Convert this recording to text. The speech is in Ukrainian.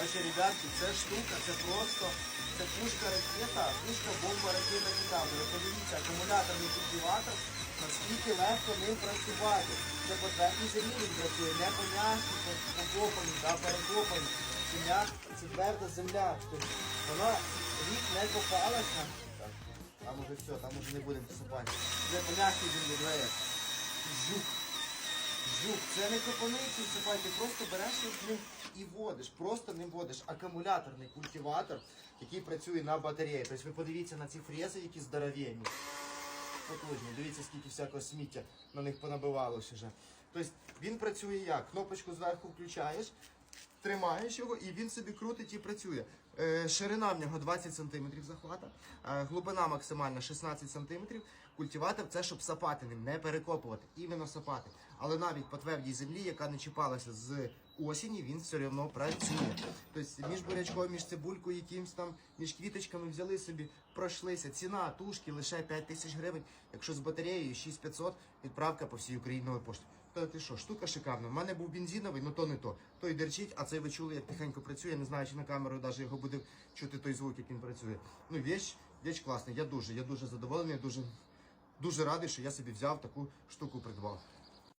Короче, ребятки, це штука, це просто це пушка ракета, пушка бомба ракета Дінamo. Подивіться, акумуляторний культиватор, наскільки легко ним працювати. Це по твердій землі він працює, не по покопані, да, перекопані. М'як, це тверда земля. Тобто вона рік не копалася. Там уже все, там уже не будемо посипати. Це по землі, двоє. Жук. Жук, це не копаниці сипай, ти просто береш його ним і водиш, просто ним водиш. Акумуляторний культиватор, який працює на батареї. Тобто ви подивіться на ці фрези, які здоровенні. Потужні, дивіться, скільки всякого сміття на них понабивалося вже. Тобто він працює як? Кнопочку зверху включаєш, тримаєш його і він собі крутить і працює. Е, ширина в нього 20 см захвата, е, глибина максимальна 16 см. Культиватор це щоб сапати ним, не перекопувати, іменно сапати. Але навіть по твердій землі, яка не чіпалася з осені, він все одно працює. Тобто між бурячком, між цибулькою, якимсь там, між квіточками взяли собі, пройшлися. Ціна тушки лише 5 тисяч гривень. Якщо з батареєю 6500, відправка по всій Україні нової пошти. Та ти що, штука шикарна. У мене був бензиновий, ну то не то. Той дерчить, а цей ви чули, як тихенько працює. Не знаю, чи на камеру навіть його буде чути той звук, як він працює. Ну, віч, віч класний. Я дуже, я дуже задоволений, дуже, дуже радий, що я собі взяв таку штуку придбав.